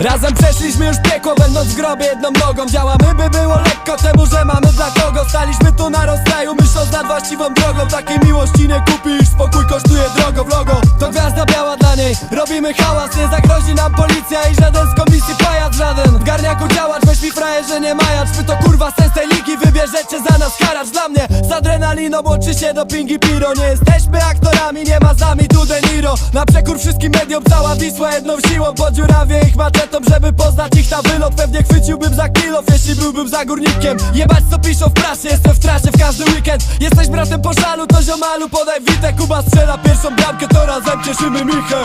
Razem przeszliśmy już piekło, będąc w grobie jedną nogą. Działamy by było lekko temu, że mamy dla kogo. Staliśmy tu na rozstaju, myśląc nad właściwą drogą. Takiej miłości nie kupisz, spokój kosztuje drogo w logo. To gwiazda biała dla niej, robimy hałas. Nie zagrozi nam policja i żaden z komisji pajac żaden. W garniaku działacz, weź mi frajerze nie majacz. Wy to kurwa wybierzecie za nas haracz Dla mnie. Z adrenaliną łączy się dopingi piro. Nie jesteśmy aktorami, nie ma z nami tu De Niro. Na przekór wszystkim mediom cała Wisła jedną siłą. Podziurawię ich maczetą, żeby poznać ich na wylot. Pewnie chwyciłbym za kilof, jeśli byłbym za górnikiem. Jebać co piszą w prasie, jestem w trasie w każdy weekend. Jesteś bratem po szalu, to ziomalu podaj witę Kuba strzela pierwszą bramkę, to razem cieszymy Michę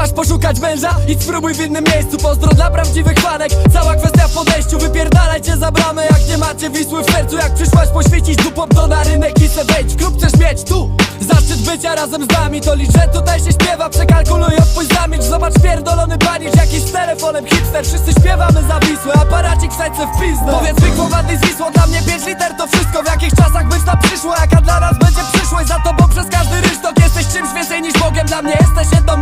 Przyszłaś poszukać męża? Idź spróbuj w innym miejscu Pozdro dla prawdziwych fanek. Cała kwestia w podejściu Wypierdalajcie za bramę Jak nie macie Wisły w sercu Jak przyszłaś poświecić dupą to na rynek i se wejdź. Klub chcesz mieć tu? Zaszczyt bycia razem z nami. To licz, że tutaj się śpiewa. Przekalkuluj odpuść zamilcz. Zobacz pierdolony panicz Jakiś z telefonem hipster. Wszyscy śpiewamy za Wisłę Aparacik wsadź w pizdę. Powiedz chłopaki z Wisłą Dla mnie 5 liter to wszystko. W jakich czasach byś tam przyszło? Jaka dla nas będzie przyszłość? Za tobą przez każdy rysztok Jesteś czymś więcej niż Bogiem. Dla mnie jesteś jedną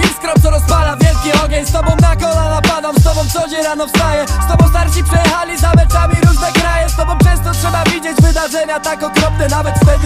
co dzień rano wstaję. Z tobą starsi przejechali za meczami różne kraje. Z tobą często trzeba widzieć wydarzenia tak okropne Nawet wtedy